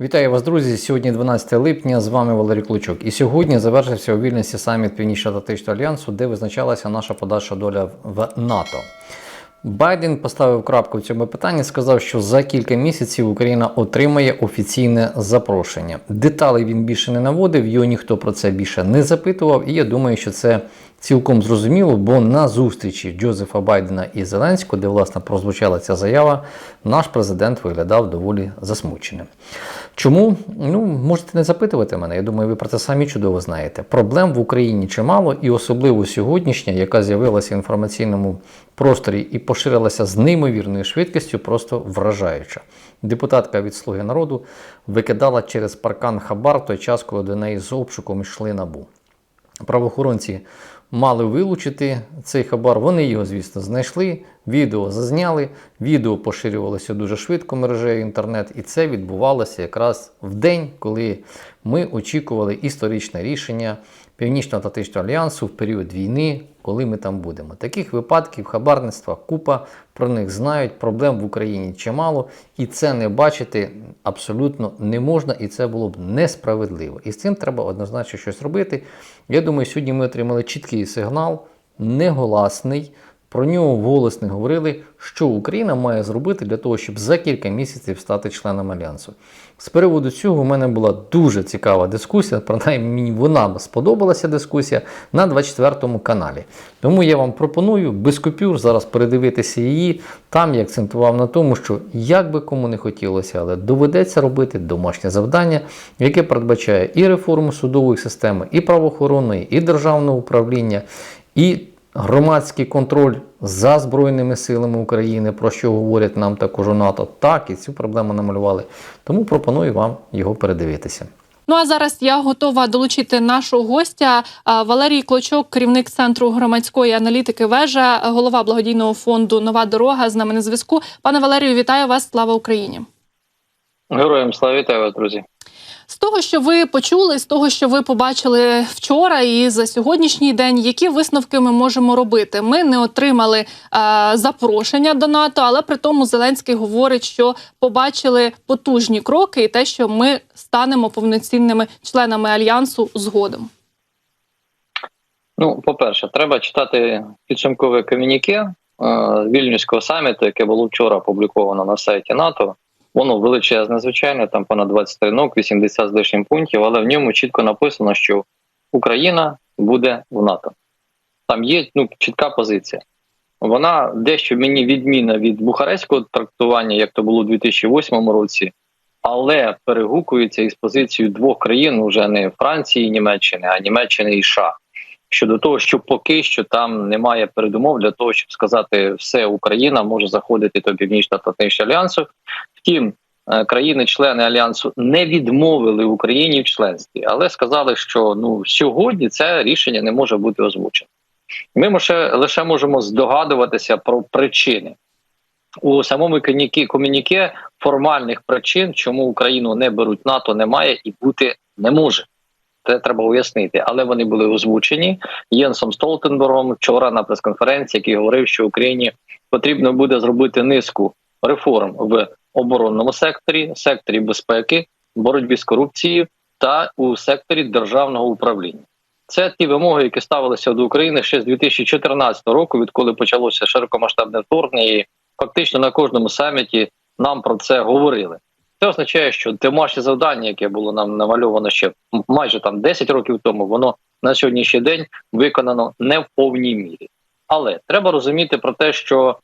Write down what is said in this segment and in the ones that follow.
Вітаю вас, друзі! Сьогодні 12 липня. З вами Валерій Клочок. І сьогодні завершився у вільності саміт Північно-Атлантичного альянсу, де визначалася наша подальша доля в НАТО. Байден поставив крапку в цьому питанні, сказав, що за кілька місяців Україна отримає офіційне запрошення. Деталей він більше не наводив, його ніхто про це більше не запитував, і я думаю, що це цілком зрозуміло, бо на зустрічі Джозефа Байдена і Зеленського, де власне прозвучала ця заява, наш президент виглядав доволі засмученим. Чому? Ну, можете не запитувати мене. Я думаю, ви про це самі чудово знаєте. Проблем в Україні чимало, і особливо сьогоднішня, яка з'явилася в інформаційному просторі і поширилася з неймовірною швидкістю, просто вражаюча. Депутатка від Слуги народу викидала через паркан Хабар той час, коли до неї з обшуком йшли набу. Правоохоронці мали вилучити цей хабар. Вони його, звісно, знайшли. Відео зазняли, відео поширювалося дуже швидко мережею інтернет, і це відбувалося якраз в день, коли ми очікували історичне рішення Північно-Атлантичного альянсу в період війни, коли ми там будемо. Таких випадків хабарництва купа, про них знають, проблем в Україні чимало, і це не бачити абсолютно не можна, і це було б несправедливо. І з цим треба однозначно щось робити. Я думаю, сьогодні ми отримали чіткий сигнал, неголасний. Про нього вголос не говорили, що Україна має зробити для того, щоб за кілька місяців стати членом альянсу. З приводу цього у мене була дуже цікава дискусія, принаймні мені вона сподобалася дискусія на 24 каналі. Тому я вам пропоную без купюр зараз передивитися її. Там я акцентував на тому, що як би кому не хотілося, але доведеться робити домашнє завдання, яке передбачає і реформу судової системи, і правоохоронної, і державного управління, і громадський контроль за Збройними силами України, про що говорять нам також у НАТО, так і цю проблему намалювали. Тому пропоную вам його передивитися. Ну а зараз я готова долучити нашого гостя Валерій Клочок, керівник центру громадської аналітики вежа, голова благодійного фонду Нова дорога з нами на зв'язку. Пане Валерію, вітаю вас! Слава Україні! Героям слава вітаю вас, друзі. З того, що ви почули, з того, що ви побачили вчора і за сьогоднішній день, які висновки ми можемо робити? Ми не отримали е, запрошення до НАТО, але при тому Зеленський говорить, що побачили потужні кроки, і те, що ми станемо повноцінними членами альянсу згодом. Ну, по-перше, треба читати підсумкове комюніке е, вільнюського саміту, яке було вчора опубліковано на сайті НАТО. Воно величезне, звичайно, там понад 20 сторінок, 80 з лишнім пунктів, але в ньому чітко написано, що Україна буде в НАТО. Там є ну, чітка позиція. Вона дещо мені відмінна від бухарестського трактування, як то було у 2008 році, але перегукується із позицією двох країн, вже не Франції і Німеччини, а Німеччини і США. Щодо того, що поки що там немає передумов для того, щоб сказати, все Україна може заходити до Північно-Атлантичного альянсу. Втім, е, країни-члени альянсу не відмовили Україні в членстві, але сказали, що ну сьогодні це рішення не може бути озвучено. Ми лише, лише можемо здогадуватися про причини у самому комюніке формальних причин, чому Україну не беруть НАТО, немає і бути не може. Це треба уяснити, але вони були озвучені Єнсом Столтенбергом вчора на прес-конференції, який говорив, що Україні потрібно буде зробити низку реформ в оборонному секторі, секторі безпеки, боротьбі з корупцією та у секторі державного управління. Це ті вимоги, які ставилися до України ще з 2014 року, відколи почалося широкомасштабне вторгнення. і Фактично на кожному саміті нам про це говорили. Це означає, що домашнє завдання, яке було нам намальовано ще майже там 10 років тому, воно на сьогоднішній день виконано не в повній мірі. Але треба розуміти про те, що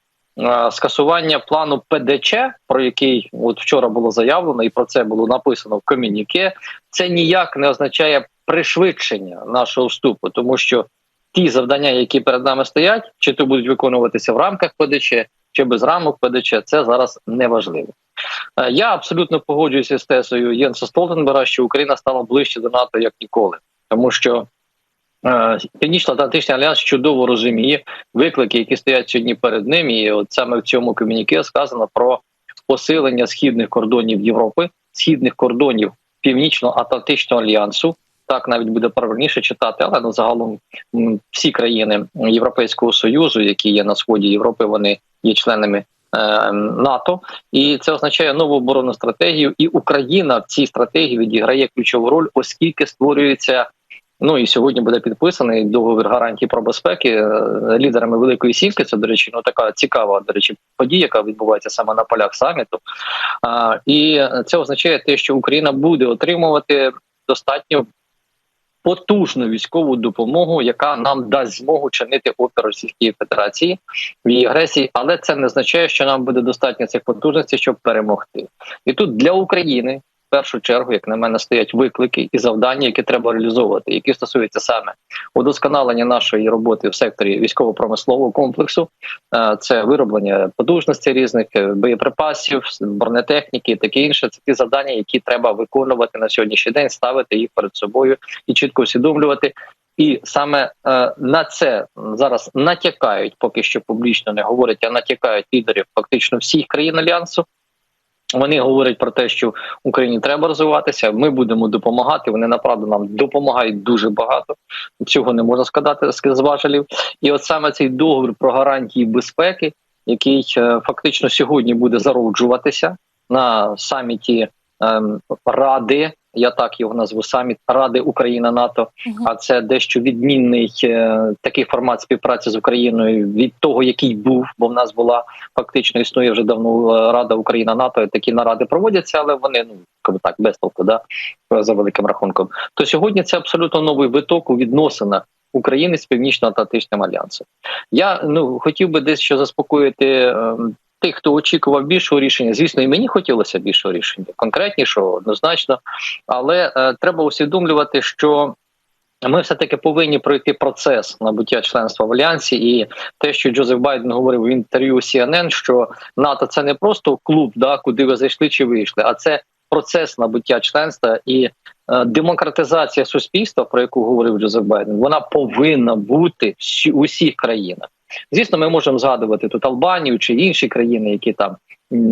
скасування плану ПДЧ, про який от вчора було заявлено, і про це було написано в комюніке, це ніяк не означає пришвидшення нашого вступу, тому що ті завдання, які перед нами стоять, чи то будуть виконуватися в рамках ПДЧ, чи без рамок ПДЧ, це зараз не важливо. Е, Я абсолютно погоджуюся з тезою Єнса Столтенбера, що Україна стала ближче до НАТО як ніколи, тому що е, Північно-Атлантичний альянс чудово розуміє виклики, які стоять сьогодні перед ним. І от саме в цьому комюніке сказано про посилення східних кордонів Європи, східних кордонів Північно-Атлантичного альянсу. Так навіть буде правильніше читати, але ну загалом всі країни Європейського союзу, які є на сході Європи, вони є членами е, НАТО, і це означає нову оборонну стратегію. І Україна в цій стратегії відіграє ключову роль, оскільки створюється. Ну і сьогодні буде підписаний договір гарантій про безпеки е, лідерами Великої Сімки. Це до речі, ну така цікава до речі подія, яка відбувається саме на полях саміту. А, і це означає те, що Україна буде отримувати достатньо потужну військову допомогу, яка нам дасть змогу чинити опір Російської Федерації в її агресії, але це не означає, що нам буде достатньо цих потужностей, щоб перемогти. І тут для України. Першу чергу, як на мене, стоять виклики і завдання, які треба реалізовувати, які стосуються саме удосконалення нашої роботи в секторі військово-промислового комплексу, Е, це вироблення потужностей різних е, боєприпасів, бронетехніки, і таке інше. Це ті завдання, які треба виконувати на сьогоднішній день, ставити їх перед собою і чітко усвідомлювати. І саме е, на це зараз натякають, поки що публічно не говорять, а натякають лідерів фактично всіх країн альянсу. Вони говорять про те, що Україні треба розвиватися. Ми будемо допомагати. Вони направду нам допомагають дуже багато. Цього не можна сказати з важелів. І от саме цей договір про гарантії безпеки, який е, фактично сьогодні буде зароджуватися на саміті Ради. Я так його назву саміт Ради Україна НАТО. А це дещо відмінний е, такий формат співпраці з Україною від того, який був, бо в нас була фактично існує вже давно е, Рада Україна НАТО. Такі наради проводяться, але вони ну як би так без толку, да за великим рахунком. То сьогодні це абсолютно новий виток у відносинах України з Північно-Атлантичним альянсом. Я ну хотів би дещо заспокоїти. Тих, хто очікував більшого рішення, звісно, і мені хотілося більшого рішення, конкретнішого, однозначно. Але е, треба усвідомлювати, що ми все таки повинні пройти процес набуття членства в альянсі, і те, що Джозеф Байден говорив в інтерв'ю CNN, що НАТО це не просто клуб, да, куди ви зайшли чи вийшли, а це процес набуття членства і е, демократизація суспільства, про яку говорив Джозеф Байден, вона повинна бути всі- у всіх країнах. Звісно, ми можемо згадувати тут Албанію чи інші країни, які там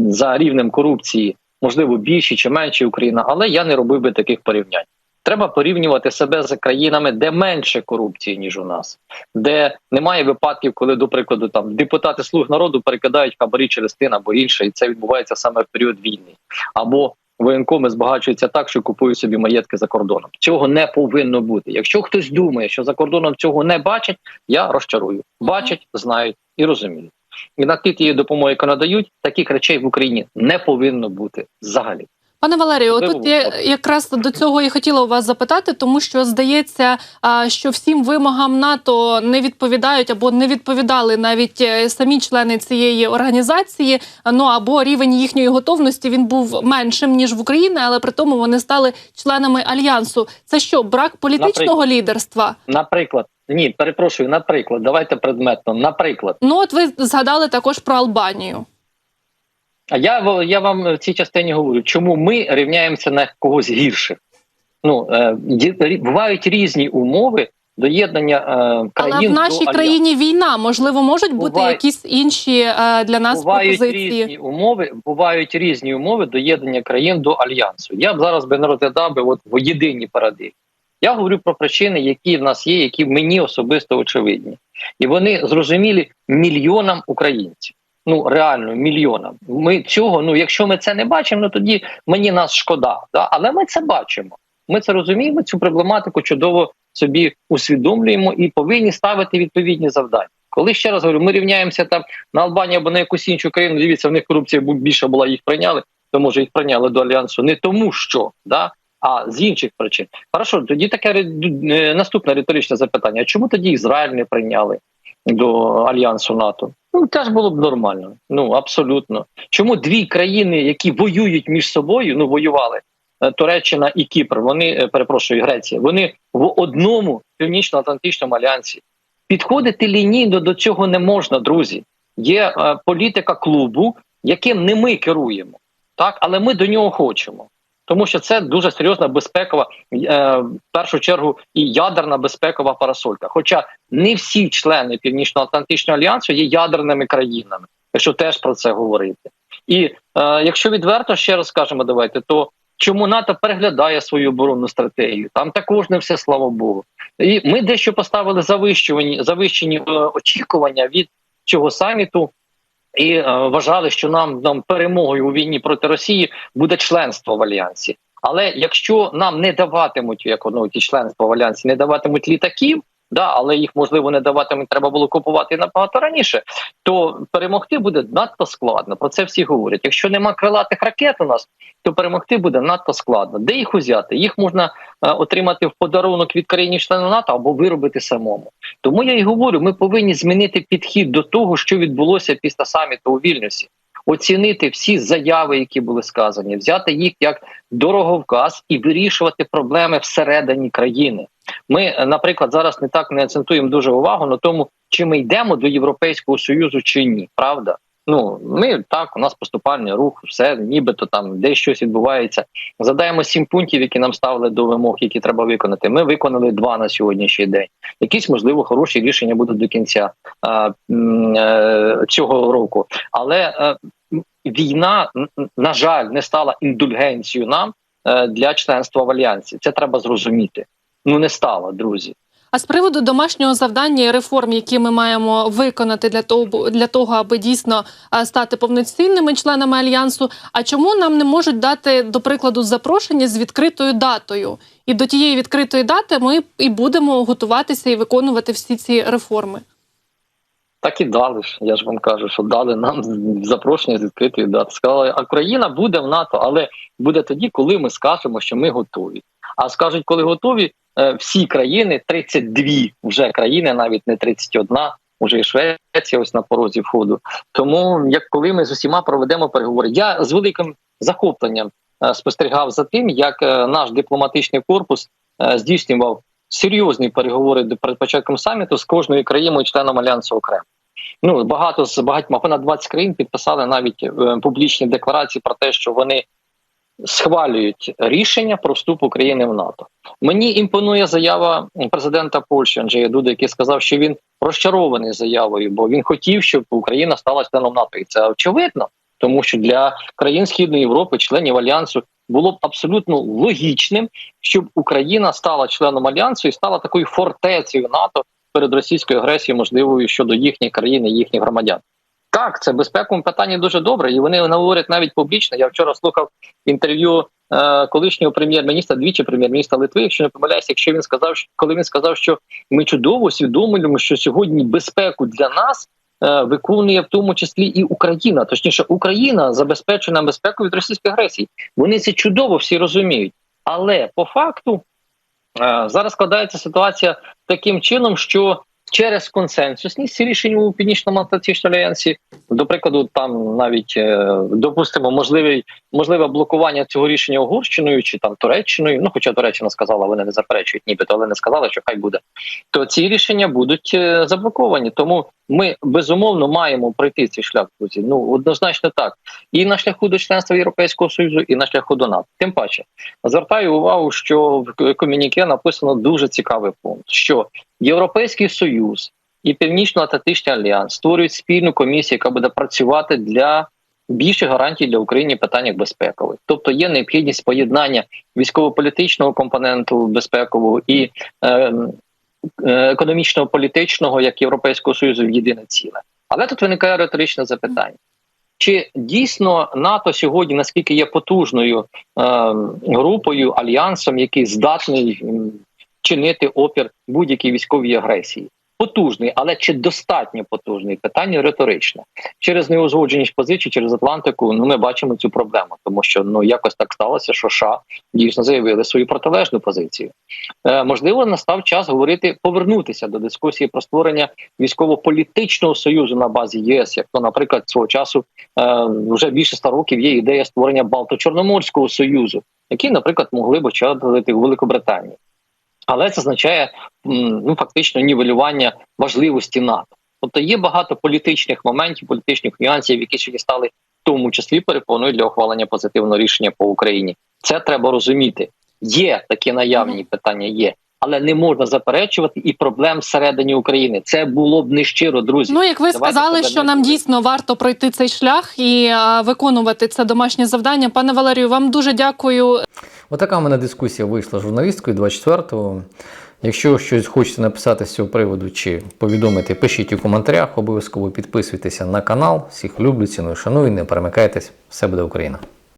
за рівнем корупції можливо більші чи менші Україна, але я не робив би таких порівнянь. Треба порівнювати себе з країнами, де менше корупції ніж у нас, де немає випадків, коли, до прикладу, там депутати слуг народу перекидають хабарі через тин або інше, і це відбувається саме в період війни, або воєнкоми збагачуються так, що купують собі маєтки за кордоном. Цього не повинно бути. Якщо хтось думає, що за кордоном цього не бачать, я розчарую. Бачать, знають і розуміють. І на ті тієї допомоги, яку надають, таких речей в Україні не повинно бути взагалі. Пане Валерію, тут я якраз до цього і хотіла у вас запитати, тому що здається, що всім вимогам НАТО не відповідають або не відповідали навіть е, самі члени цієї організації. Ну або рівень їхньої готовності він був меншим ніж в Україні, але при тому вони стали членами альянсу. Це що, брак політичного Наприклад. лідерства? Наприклад, ні, перепрошую, наприклад, давайте предметно. Наприклад, Ну, от ви згадали також про Албанію. А я я вам в цій частині говорю, чому ми рівняємося на когось гірших. Ну е, бувають різні умови доєднання е, країн Але в нашій альянсу. країні війна можливо можуть бути Буває- якісь інші е, для нас бувають пропозиції. різні умови. Бувають різні умови доєднання країн до альянсу. Я б зараз би не розглядав би от в єдиній парадигмі. Я говорю про причини, які в нас є, які мені особисто очевидні, і вони зрозумілі мільйонам українців. Ну реально мільйонам. Ми цього, ну якщо ми це не бачимо, ну тоді мені нас шкода. Да? Але ми це бачимо. Ми це розуміємо. Цю проблематику чудово собі усвідомлюємо і повинні ставити відповідні завдання. Коли ще раз говорю, ми рівняємося там на Албанію або на якусь іншу країну. Дивіться, в них корупція більше була, їх прийняли. То може їх прийняли до альянсу не тому, що да, а з інших причин. Хорошо, тоді таке е, наступне риторичне запитання: чому тоді Ізраїль не прийняли до альянсу НАТО? Ну теж було б нормально. Ну абсолютно. Чому дві країни, які воюють між собою, ну воювали е, Туреччина і Кіпр, вони е, перепрошую, Греція, вони в одному північно-атлантичному альянсі. Підходити лінійно до цього не можна, друзі. Є е, політика клубу, яким не ми керуємо, так але ми до нього хочемо. Тому що це дуже серйозна безпекова, е, в першу чергу, і ядерна безпекова парасолька. Хоча не всі члени Північно-Атлантичного альянсу є ядерними країнами, якщо теж про це говорити. І е, якщо відверто ще раз скажемо, давайте то чому НАТО переглядає свою оборонну стратегію? Там також не все, слава Богу. І ми дещо поставили завищені, завищені очікування від цього саміту. І е, вважали, що нам, нам перемогою у війні проти Росії буде членство в альянсі. Але якщо нам не даватимуть як ну, ті членства в альянсі, не даватимуть літаків, да, але їх можливо не даватимуть, треба було купувати набагато раніше, то перемогти буде надто складно. Про це всі говорять. Якщо нема крилатих ракет у нас, то перемогти буде надто складно. Де їх узяти? Їх можна е, отримати в подарунок від країни членів НАТО або виробити самому. Тому я і говорю, ми повинні змінити підхід до того, що відбулося після саміту у Вільнюсі. Оцінити всі заяви, які були сказані, взяти їх як дороговказ і вирішувати проблеми всередині країни. Ми, наприклад, зараз не так не акцентуємо дуже увагу на тому, чи ми йдемо до Європейського союзу чи ні. Правда? Ну ми так, у нас поступальний рух, все нібито там десь щось відбувається. Задаємо сім пунктів, які нам ставили до вимог, які треба виконати. Ми виконали два на сьогоднішній день. Якісь можливо хороші рішення будуть до кінця а, м, е, цього року. Але е, м, війна, на жаль, не стала індульгенцією нам е, для членства в альянсі. Це треба зрозуміти. Ну не стала, друзі. А з приводу домашнього завдання і реформ, які ми маємо виконати для того, для того, аби дійсно стати повноцінними членами альянсу. А чому нам не можуть дати, до прикладу, запрошення з відкритою датою? І до тієї відкритої дати ми і будемо готуватися і виконувати всі ці реформи. Так і дали ж. Я ж вам кажу, що дали нам запрошення з відкритої дати. Сказали, а Україна буде в НАТО, але буде тоді, коли ми скажемо, що ми готові. А скажуть, коли готові, е, всі країни, 32 вже країни, навіть не 31, уже і Швеція ось на порозі входу. Тому як коли ми з усіма проведемо переговори, я з великим захопленням е, спостерігав за тим, як е, наш дипломатичний корпус е, здійснював серйозні переговори перед початком саміту з кожною країною членом альянсу окремо. Ну багато з багатьма понад 20 країн підписали навіть е, публічні декларації про те, що вони схвалюють рішення про вступ України в НАТО. Мені імпонує заява президента Польщі Анджея Дуда, який сказав, що він розчарований заявою, бо він хотів, щоб Україна стала членом НАТО, і це очевидно, тому що для країн Східної Європи, членів альянсу, було б абсолютно логічним, щоб Україна стала членом альянсу і стала такою фортецею НАТО перед російською агресією, можливою щодо їхньої країни, їхніх громадян. Так, це безпекове питання дуже добре, і вони говорять навіть публічно. Я вчора слухав інтерв'ю е, колишнього прем'єр-міністра, двічі прем'єр-міністра Литви, якщо не помиляюся, якщо він сказав, що коли він сказав, що ми чудово усвідомлюємо, що сьогодні безпеку для нас е, виконує в тому числі і Україна. Точніше, Україна забезпечує нам безпеку від російської агресії. Вони це чудово всі розуміють. Але по факту е, зараз складається ситуація таким чином, що через консенсусність ці рішення у північному атлантичному альянсі, до прикладу, там навіть е, допустимо можливий можливе блокування цього рішення Угорщиною чи там Туреччиною. Ну, хоча Туреччина сказала, вони не заперечують, нібито, але не сказали, що хай буде. То ці рішення будуть е, заблоковані. Тому ми безумовно маємо пройти цей шлях. Друзі. Ну однозначно так. І на шляху до членства Європейського союзу, і на шляху до НАТО. Тим паче звертаю увагу, що в комюніке написано дуже цікавий пункт, що Європейський Союз і Північно-Атлантичний альянс створюють спільну комісію, яка буде працювати для більше гарантій для України в питаннях безпекових. Тобто є необхідність поєднання військово-політичного компоненту безпекового і е, е, економічно-політичного як Європейського союзу в єдине ціле. Але тут виникає риторичне запитання. Чи дійсно НАТО сьогодні наскільки є потужною е, групою альянсом, який здатний чинити опір будь-якій військовій агресії? Потужний, але чи достатньо потужний? Питання риторичне. Через неузгодженість позицій через Атлантику. Ну ми бачимо цю проблему, тому що ну якось так сталося, що США дійсно заявили свою протилежну позицію. Е, можливо, настав час говорити повернутися до дискусії про створення військово-політичного союзу на базі ЄС, як то, наприклад, свого часу е, вже більше ста років є ідея створення Балто-Чорноморського союзу, який, наприклад, могли б очолити у Великобританії. Але це означає ну фактично нівелювання важливості НАТО. Тобто є багато політичних моментів, політичних нюансів, які сьогодні стали в тому числі перепоною для ухвалення позитивного рішення по Україні. Це треба розуміти. Є такі наявні питання, є. Але не можна заперечувати і проблем всередині України. Це було б нещиро, друзі. Ну, як ви Давайте сказали, що нам дійсно варто пройти цей шлях і а, виконувати це домашнє завдання. Пане Валерію, вам дуже дякую. Отака в мене дискусія вийшла з журналісткою 24-го. Якщо щось хочете написати з цього приводу чи повідомити, пишіть у коментарях. Обов'язково підписуйтеся на канал. Всіх люблю, ціную, шаную, не перемикайтесь. Все буде Україна!